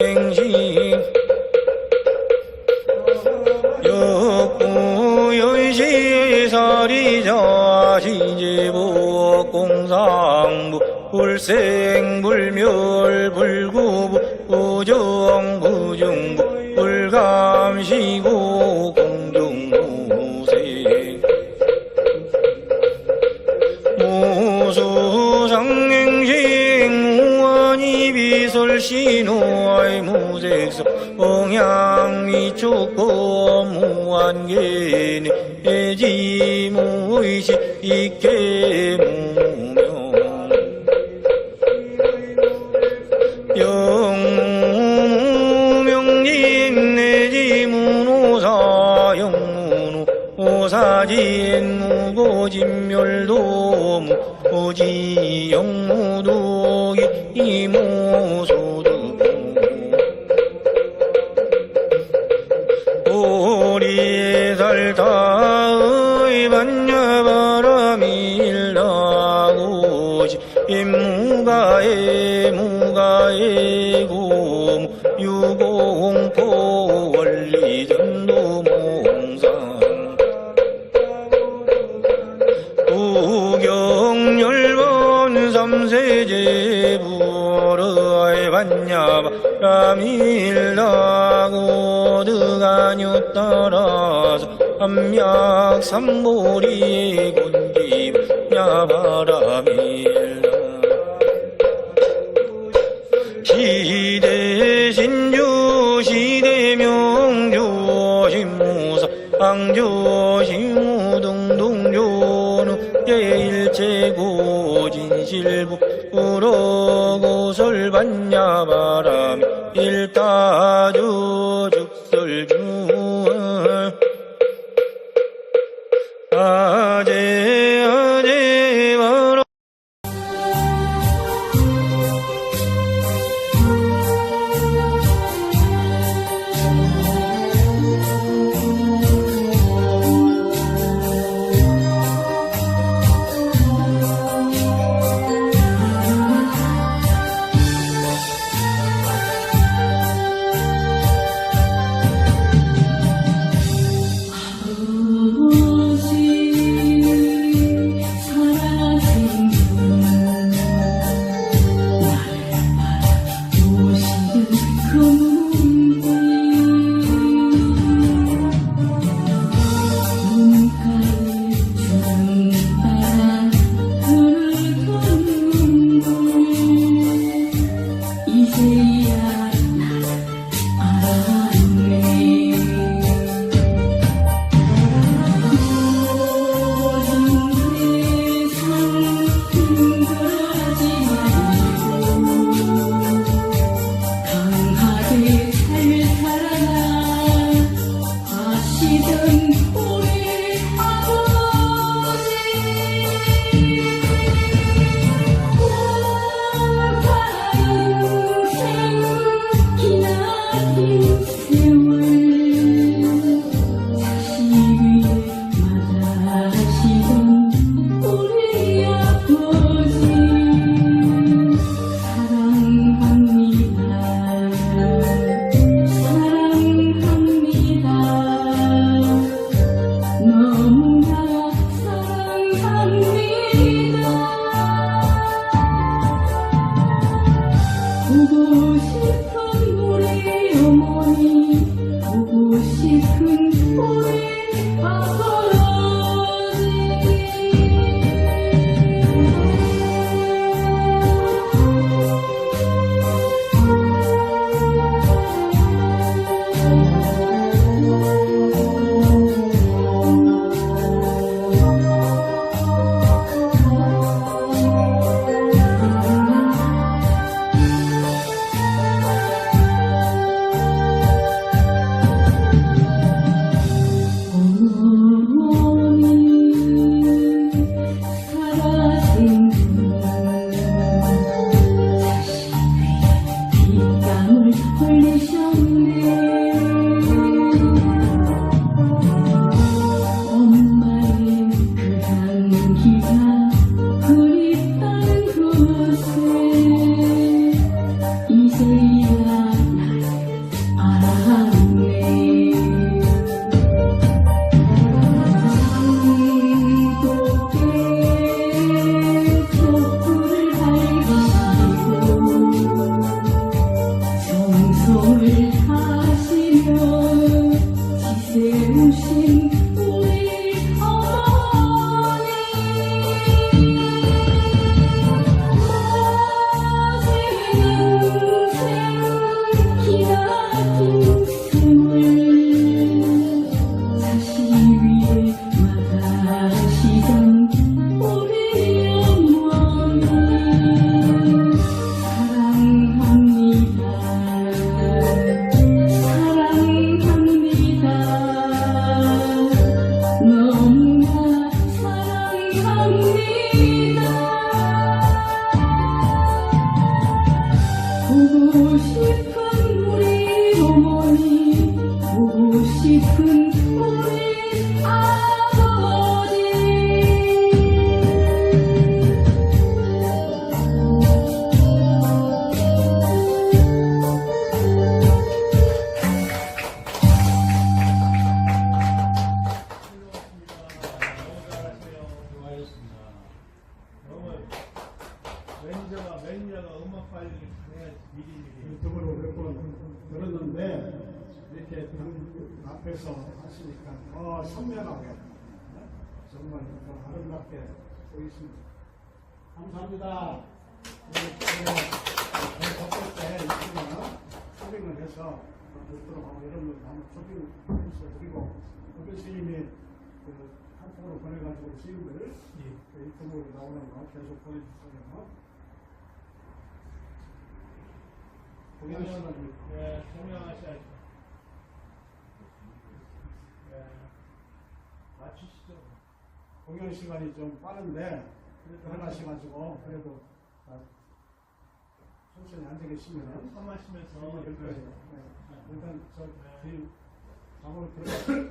행시. 역부연시사리자 시제보 공상부 불생불멸 불구부 부정 이 비설신호의 무색서 엉양미축고 무한계니 애지무의식 있게 무명. 영무명진 내지문호사 영문호 오사진 무고진멸도 무오지 영무도기 이모 소도 우리 살다의 반야바람이 일나고시 임무가에 무가에 고무 유공포 삼세제 부러의 반야바람일나고 드가뇨 따라서 함약 삼보리의 곤기 야바람일나. 시대 신주 시대 명주 신무사 앙주 신무등동조는 예 일체고 진실부 우러고 설반야바람이 일타주 아제 아제 싶던 우리 어머니 보고 싶은 우리 아빠 사임이라가 엄마 파일을 당해야지 미리미리. 유튜브로 몇번 들었는데 이렇게 당 앞에서 하시니까 더 선명하게 정말 더 아름답게 보이십니다. 감사합니다. 저희 때 있으면 초빙을 해서 듣도록 하고 여러분들 한번 초빙해 주세요. 그리고 교수님이 그 한통으로 보내가지고 지금을 예. 그 유튜브로 나오는 거 계속 보내주세요. 공연 시간이 예, 설명하셔야죠. 예, 맞추시죠. 공연 시간이 좀 빠른데 들어가셔가지고 그래도 아, 천천히 앉아 계시면. 이렇게 네. 일단 저뒤 작업을 들어가.